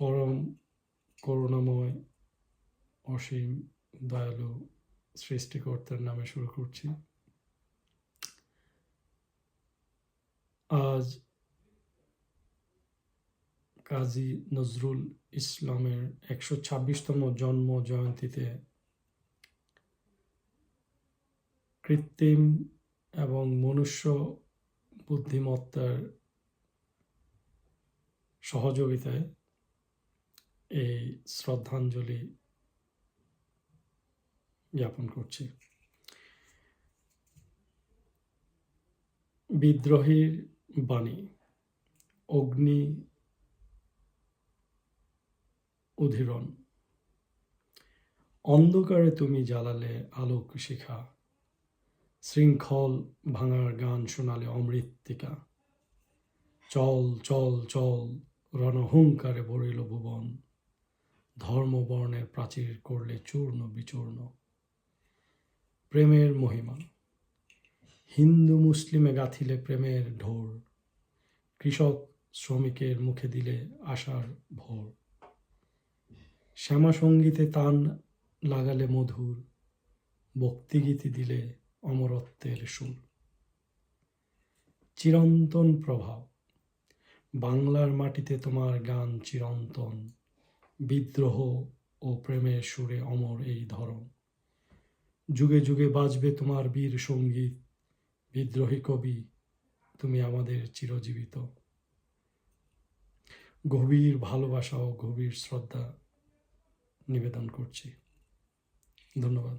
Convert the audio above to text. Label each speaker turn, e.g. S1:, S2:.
S1: পরম করুণাময়, অসীম দয়ালু সৃষ্টিকর্তার নামে শুরু করছি। আজ কাজী নজরুল ইসলামের একশো ছাব্বিশতম জন্ম জয়ন্তীতে কৃত্রিম এবং মনুষ্য বুদ্ধিমত্তার সহযোগিতায় এই শ্রদ্ধাঞ্জলি জ্ঞাপন করছি। বিদ্রোহীর বাণী, অগ্নি উধিরণ। অন্ধকারে তুমি জ্বালালে আলোক শিখা, শৃঙ্খল ভাঙার গান শোনালে অমৃত্তিকা। চল চল চল রণহুঙ্কারে ভরিল ভুবন। ধর্ম বর্ণের প্রাচীর করলে চূর্ণ বিচূর্ণ। প্রেমের মহিমা। হিন্দু মুসলিমে গাথিলে প্রেমের ঢোল। কৃষক শ্রমিকের মুখে দিলে আশার ভোর। শ্যামা সঙ্গীতে তান লাগালে মধুর। ভক্তিগীতি দিলে অমরত্বের সুর। চিরন্তন প্রভাব। বাংলার মাটিতে তোমার গান চিরন্তন। বিদ্রোহ ও প্রেমের সুরে অমর এই ধরন। যুগে যুগে বাজবে তোমার বীর সংগীত, বিদ্রোহী কবি, তুমি আমাদের চিরজীবিত। গভীর ভালোবাসা ও গভীর শ্রদ্ধা নিবেদন করছি। ধন্যবাদ।